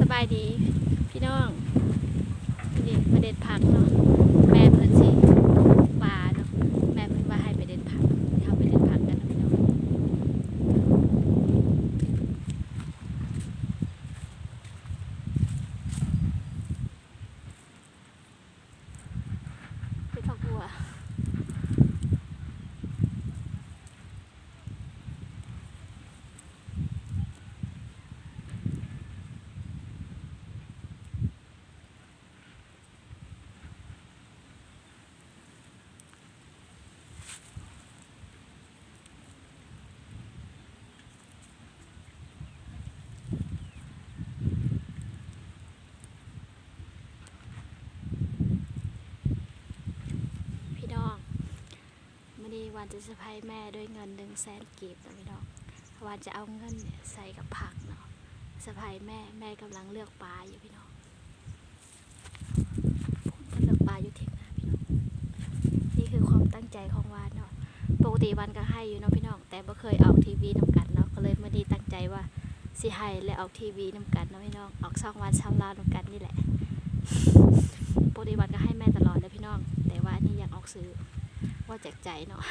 สบายดี พี่น้องนี่ประเด็ดผักเนาะแม่เพิ่นสิปลาเนาะแม่เพิ่นว่าให้ไปเด็ดผักเดี๋ยวเราไปเด็ดผักกันเนาะพี่น้องเป็นผักบัว พี่น้องมื่อนี้ วันจะเซอร์ไพรส์แม่ด้วยเงินหนึ่งแสนกีบนะพี่น้องวันจะเอาเงินเนี่ยใส่กับผักเนาะเซอร์ไพรส์แม่แม่กำลังเลือกปลาอยู่พี่น้องพูดกันเลือกปลาอยู่เทียงนาพี่น้องนี่คือความตั้งใจของวานเนาะปกติวันก็ให้อยู่เนาะพี่น้องแต่ไม่เคยออกทีวีนำกันเนาะก็เลยมื่อนี้ตั้งใจว่าสิให้และออกทีวีนำกันเนาะพี่น้องออกช่องวันชาวลาวนำกันนี่แหละปกติวันก็ให้แม่ตลอดเลยพี่น้อง แต่ว่านนี่อยากออกซื้อ ว่าแจกใจเนาะ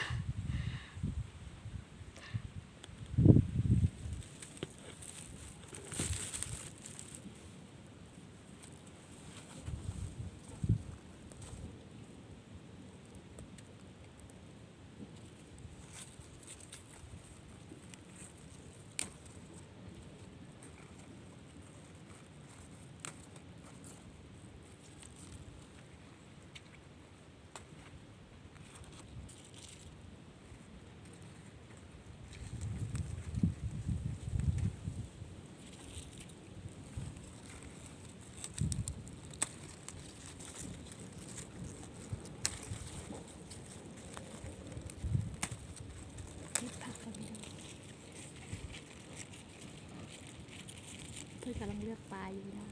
กำลังเลือกปลาอยู่น้อง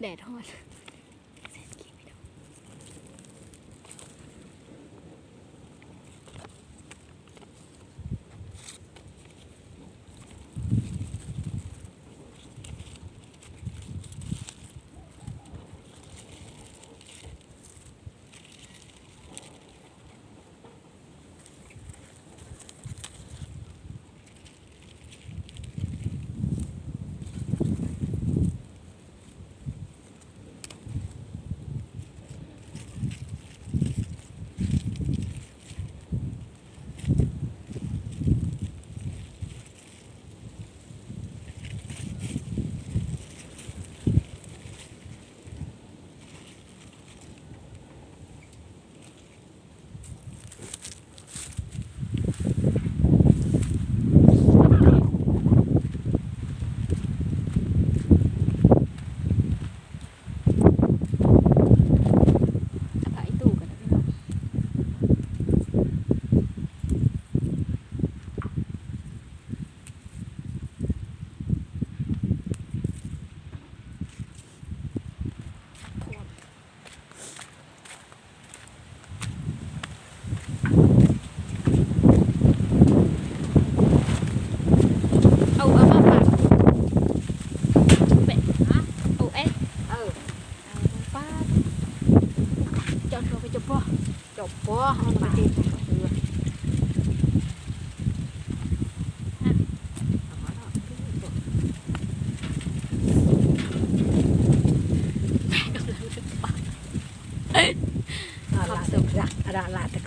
แดดฮอน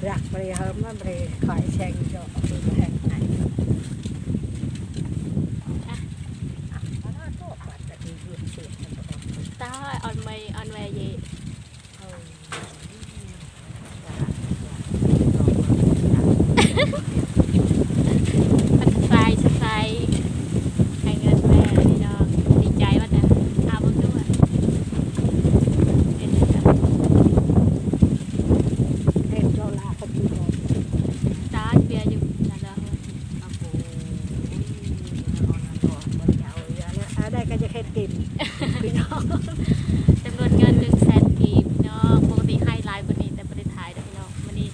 ลากรักบริเฮิมมันบริคอยแชงจอกแห่งไหนอะเอาหน้าโต๊ะปัดแต่ดีเรื่องเสียงมันก็ออกไป ตาออนไวออนไวเย เออ มันสายสายให้เงินแม่นี่น้องดีใจว่าแต่อาบุญด้วยเอ็นจ้ะ เอ็นโจลาก็ดีเลย ตาเบียร์อยู่นั่นแหละเฮ้ย ก็จะเฮ็ดกินพี่น้อง จำนวนเงินหนึ่งแสนกีบพี่น้องปกติให้หลายกว่านี้แต่ประเทศไทยนะพี่น้องวันนี้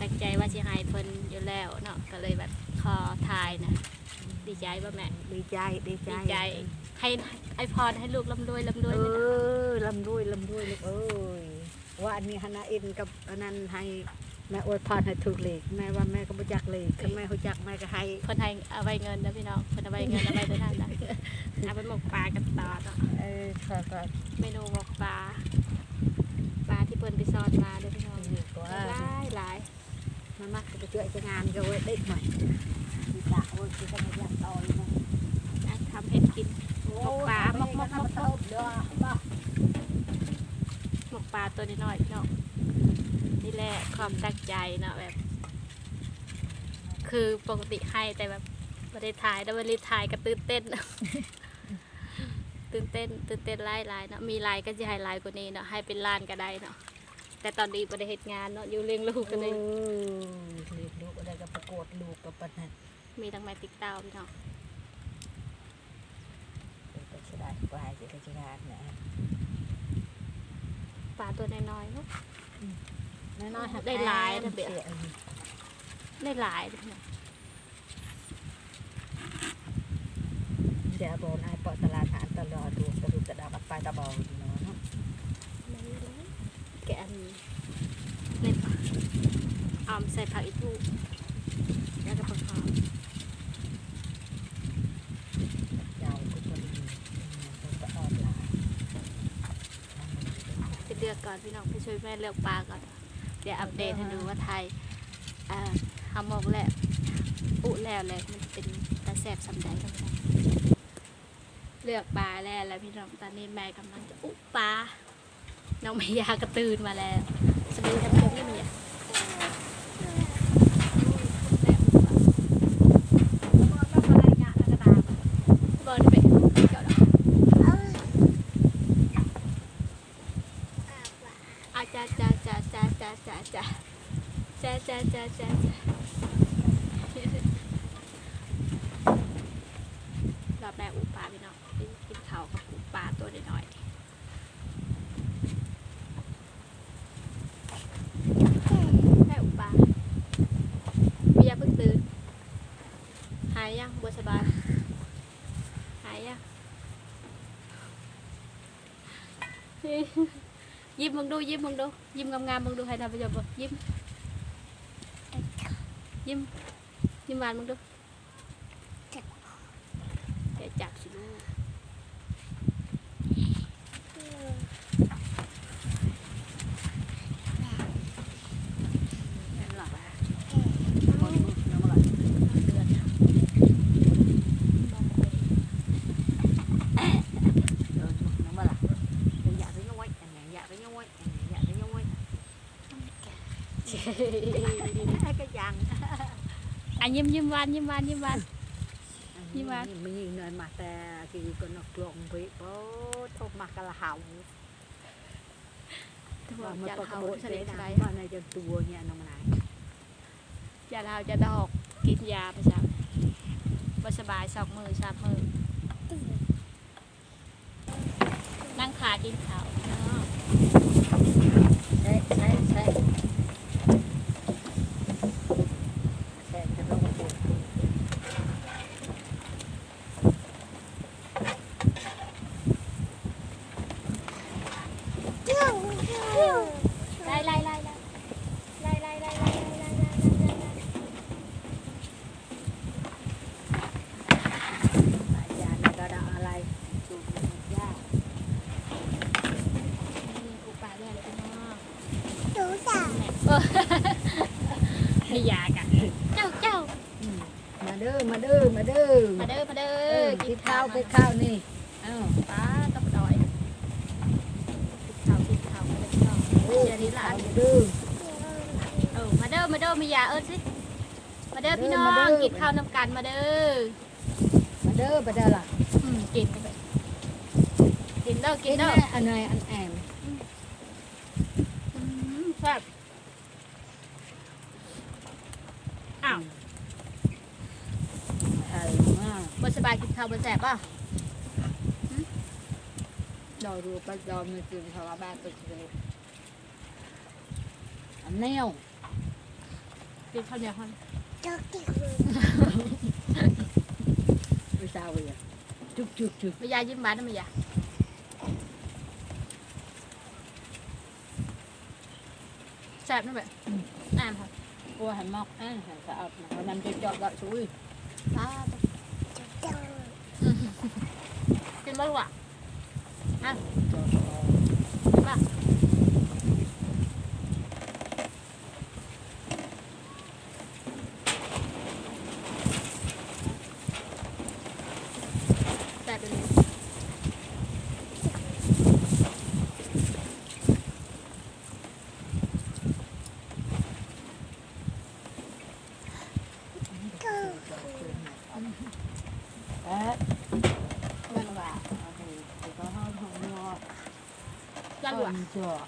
ตั้งใจว่าจะให้เพิ่นอยู่แล้วเนาะก็ เลยแบบขอทายนะดีใจป่ะแม่ดีใจดีใจดีใจ ให้ไอพรให้ลูกร่ำรวยร่ำรวยเอไปนะอลำรวยลำรวยลูกเอ้ยว่าอันนี้ฮานาอินกับอันนั้นให้แม่อวยพรให้ถูกเลขแม่ว่าแม่ก็บ่จักเลขถ้าแม่ฮู้จักแม่ก็ให้เพิ่นให้เอาไว้เงินนะพี่น้องเพิ่นเอาไว้เงินเอาไว้เดินทางนะเอาไปหมกปลากันต่อเนาะเออค่ะก็เมนูหมกปลาปลาที่เพิ่นไปซ่อนมาเด้อพี่น้องดีกว่าหลายหลาย มันมักจะช่วยจะงานก็เว้ยได้หน่อยจ้ะโอ้ยสิก็ไม่อยากต่อยนะอะทำเผ็ดกินหมกปลาหมกหมกหมกติบเด้อหมกปลาตัวน้อยๆพี่น้องนี่แหละความตั้งใจเนาะแบบ คือปกติให้แต่แบบไม่ได้ถ่ายแต่วันนี้ถ่ายก็ตื่นเต้นตื่นเต้นตื่นเต้นหลายหลายๆเนาะมีหลายก็จะให้หลายกว่านี้เนาะให้เป็นล้านก็ได้เนาะ แต่ตอนนี้ไม่ได้เหตุงานเนาะอยู่เลี้ยงลูกกันเลยเออเลี้ยงลูกอะไรก็ประกวดลูกกับปานนั้นมีทั้งแม่ติ๊กเต้าพี่น้องเดี๋ยวก็สิได้ปลายสิก็สิได้นะปลาตัวน้อยๆเนาะน้อยๆหักได้หลายนะเดี๋ยวสีได้หลายเลยพี่น้องเดี๋ยวบนไอ้ปอตลาดหานตลอดดูกระดูกกระดาษไปตะบองดีเนาะ แกะอันนี้ในปลาเอาใส่ผักอีทูแล้วก็ผักหอมยาวก็พอดีมันก็ออกหลาเลือกก่อนพี่น้องไปช่วยแม่เลือกปลาก่อน เดี๋ยวอัปเดตให้ดูว่าไทยอ่าทำหมกแล้วอุแล้วเลยมันเป็นตาแสบสำใดทั้งนั้นเลือกปลาแล้วแล้วพี่น้องตอนนี้แม่กำลังจะอุปลา น้องเมียากระตื่นมาแล้วสวัสดีท่านผู้ชมที่เมีย หายยังบัวสบายหายยังยิ้มมึงดูยิ้มมึงดูยิ้มงามๆมึงดูให้ท่านผู้ชมบ่ยิ้มยิ้มยิ้มหวานมึงดูแกจับสิลูกนั่นหรอกอะ มันมึกน้ำมัน เดือนนะมองไป เดินน้ำมันล่ะเดี๋ยวอยากไปย้อยอันไหนอยากไปย้อยอันไหนอยากไปย้อยไอ้ ก็ยังอะยิ้มยิ้มหวานยิ้มหวานยิ้มหวานนี่ว่ามียิงเนินมาแต่กี่ก็นกลงไปโอ้ทบมากระเหาถั่วว่ามันอยากก็เขาโบดเฉเลลี่ยยนะใจว่าในจะตัวเนี่ยน้องนายยาเราจะดอกกินยาประจำบ่สบายสองมือสามมือนั่งขากินข้าว มียากะเจ้าเจ้าอืมมาเด้อมาเด้อมาเด้อมาเด้อมาเด้เอออกินข้าวไปข้าวนี่เอ้าป้าต้องดอยกินข้าวกินข้าวมาเลยพี่น้องโอ้เดี๋ยวนี้หลานเด้อเออมาเด้อมาเด้อมียาเอิ้นสิมาเด้อพี่น้อมาเด้งอกินข้าวน้ำกันมาเด้อมาเด้อมาเด้อล่ะอืมกินไปกินเด้อกิกินนเด้อแม่อันไหนอันแอมอืมแซ่บอ้าว เออมา บ่สบายกินข้าวบ่แซ่บป่ะดอยรูปัดดอยมือจืดชาวบ้านตึกเลยอันแนวกินข้าวเหนียวคนไปซาเวียจุกจุกจุกไม่ยายยิ้มหวานนะไม่ยายแซ่บนะแบบอ่านค่ะกลัวหันมอกอะหันสะอาดนะวันนั้นจะจอดละช่วยอ่า กินบ้างวะจอดกินบ้างแซ่บไปเลย เอ๊ะมันว่าโอเคก็ห้องห้องนอน รักวะจอด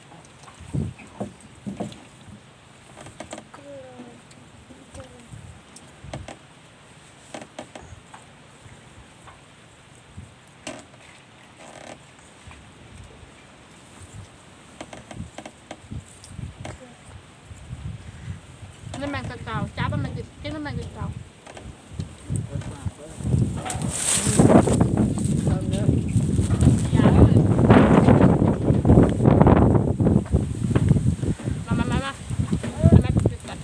น้ำมันกระเก่าจ้าบมันกินกินน้ำมันกระเก่า เอาเนื้อ อย่าเลยมามามามาเอาแม่กินกัน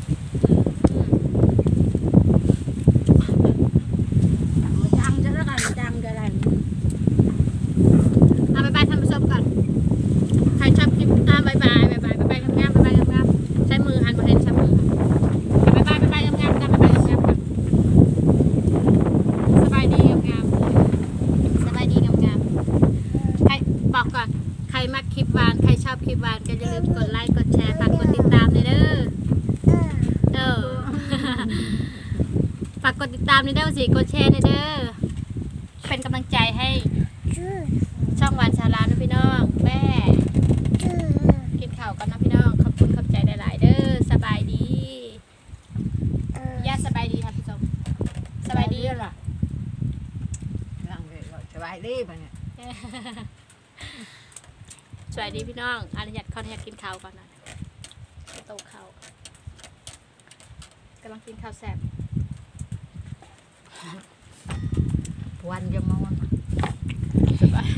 จังจะแล้วกันจังจะได้ เอาบายบายท่านผู้ชมก่อนใครชอบคลิปอ่าบายบายบายบายบายบายงามๆบายบายงามๆใช้มือหันมาเห็นใช้มือบายบายบายบายงามๆกันบายบายงามๆกันสบายดีงามๆสบายดีงามๆใคร บอกก่อน ใครมักคลิปหวาน ใครชอบคลิปหวานก็อย่าลืมกดไลค์กดแชร์ฝากกดติดตามด้วยเด้อเด้อฝากกดติดตามด้วยเด้อสิกดแชร์ด้วยเด้อเป็นกำลังใจให้ช่องหวานชาลานะพี่น้องแม่กินข้าวกันนะพี่น้องขอบคุณขอบใจหลายๆเด้อสบายดีย่าสบายดีครับพี่ชมสบายดีล่ะลังเลยสบายดีป่ะเนี่ย สวัสดีพี่น้องอนุญาตขออนุญาตกินข้าวก่อนนะโตข้าวกำลังกินข้าวแซ่บวันจะมาวันสบาย